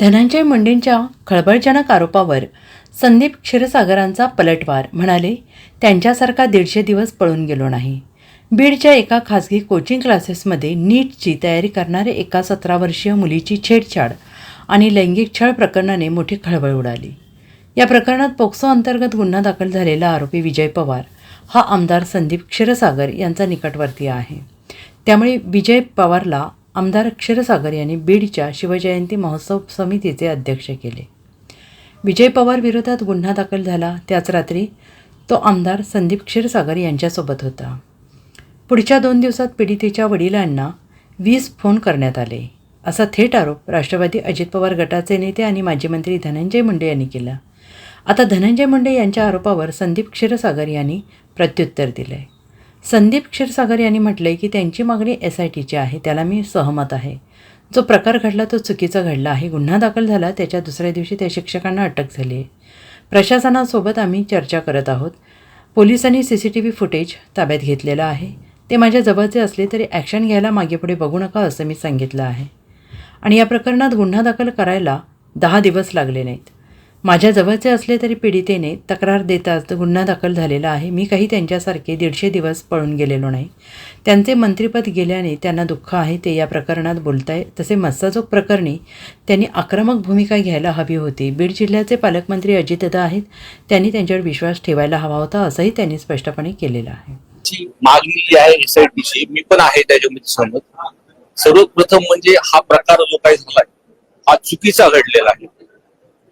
धनंजय मुंडेंच्या खळबळजनक आरोपावर संदीप क्षीरसागरांचा पलटवार म्हणाले त्यांच्यासारखा दीडशे दिवस पळून गेलो नाही. बीडच्या एका खासगी कोचिंग क्लासेसमध्ये नीटची तयारी करणाऱ्या एका सतरा वर्षीय मुलीची छेडछाड आणि लैंगिक छळ प्रकरणाने मोठी खळबळ उडाली. या प्रकरणात पोक्सो अंतर्गत गुन्हा दाखल झालेला आरोपी विजय पवार हा आमदार संदीप क्षीरसागर यांचा निकटवर्तीय आहे. त्यामुळे विजय पवारला आमदार क्षीरसागर यांनी बीडच्या शिवजयंती महोत्सव समितीचे अध्यक्ष केले. विजय पवार विरोधात गुन्हा दाखल झाला. त्याच रात्री तो आमदार संदीप क्षीरसागर यांच्यासोबत होता. पुढच्या दोन दिवसात पीडितेच्या वडिलांना वीस फोन करण्यात आले. असा थेट आरोप राष्ट्रवादी अजित पवार गटाचे नेते आणि माजी मंत्री धनंजय मुंडे यांनी केला. आता धनंजय मुंडे यांच्या आरोपावर संदीप क्षीरसागर यांनी प्रत्युत्तर दिलं आहे संदीप क्षीरसागर यांनी म्हटलंय की त्यांची मागणी एस आय टीची आहे त्याला मी सहमत आहे. जो प्रकार घडला तो चुकीचा घडला आहे. गुन्हा दाखल झाला त्याच्या दुसऱ्या दिवशी त्या शिक्षकांना अटक झाली आहे. प्रशासनासोबत आम्ही चर्चा करत आहोत. पोलिसांनी C C T V footage ताब्यात घेतलेलं आहे. ते माझ्या जवळचे असले तरी ॲक्शन घ्यायला मागेपुढे बघू नका असं मी सांगितलं आहे. आणि या प्रकरणात गुन्हा दाखल करायला दहा दिवस लागले नाहीत. माझ्या जवळचे असले तरी पीडितेने तक्रार देताच गुन्हा दाखल झालेला आहे. मी काही त्यांच्यासारखे दीडशे दिवस पळून गेलेलो नाही. त्यांचे मंत्रिपद गेल्याने त्यांना दुःख आहे ते या प्रकरणात बोलताय तसे मस्साजोग प्रकरणी त्यांनी आक्रमक भूमिका घ्यायला हवी होती. बीड जिल्ह्याचे पालकमंत्री अजितदा आहेत. त्यांनी त्यांच्यावर विश्वास ठेवायला हवा होता असंही त्यांनी स्पष्टपणे केलेलं आहे. मागणी जी आहे एसआयटीची मी पण आहे त्याच्यामध्ये सहमत. म्हणजे हा प्रकार जो काही झालाय हा चुकीचा घडलेला आहे.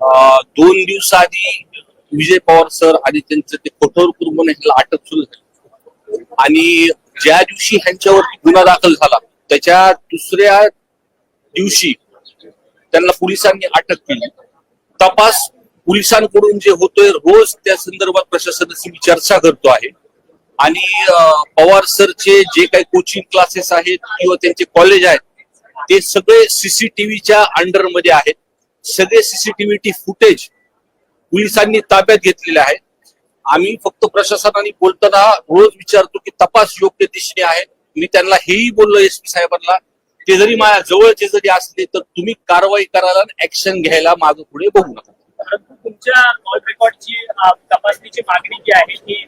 दोन दिवसाआधी विजय पवार सर आणि त्यांचं ते कठोर कुटुंब ह्याला अटक सुरू झाली. आणि ज्या दिवशी ह्यांच्यावर गुन्हा दाखल झाला त्याच्या दुसऱ्या दिवशी त्यांना पोलिसांनी अटक केली. तपास पोलिसांकडून जे होतोय रोज त्या संदर्भात प्रशासनाशी मी चर्चा करतो आहे. आणि पवार सरचे जे काही कोचिंग क्लासेस आहेत किंवा त्यांचे कॉलेज आहेत ते सगळे सीसीटीव्हीच्या अंडरमध्ये आहेत. सगळे सीसीटीव्ही फुटेज पोलिसांनी ताब्यात घेतलेले आहेत आम्ही फक्त प्रशासनाने बोलताना रोज विचारतो की तपास योग्य दिशेने आहे. मी त्यांना हेही बोललो एस पी साहेबांना ते जरी माझ्या जवळचे जरी असले तर तुम्ही कारवाई करायला ऍक्शन घ्यायला मागे पुढे बघू नका. परंतु तुमच्या ऑल रेकॉर्डची तपासणीची मागणी जी आहे ती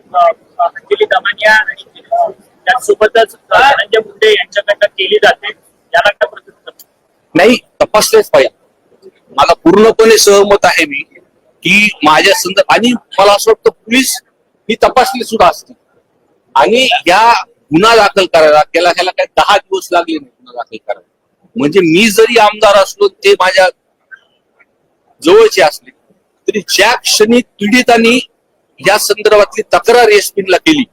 अंजली दमानिया आणि त्यासोबतच धनंजय मुंडे यांच्याकडनं केली जाते. याला काय नाही तपासलेच पाहिजे. मला पूर्णपणे सहमत आहे मी की माझ्या संदर्भ आणि मला असं वाटतं पोलीस ही तपासली सुद्धा असते. आणि या गुन्हा दाखल करायला त्याला ह्याला काही दहा दिवस लागले नाही गुन्हा दाखल करायला. म्हणजे मी जरी आमदार असलो ते माझ्या जवळचे असले तरी ज्या क्षणी पीडितांनी या संदर्भातली तक्रार एसपीला केली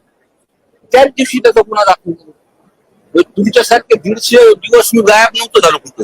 त्याच दिवशी त्याचा गुन्हा दाखल म्हणजे तुमच्यासारखे दीडशे दिवस मी गायब नव्हतो झालो कुठं.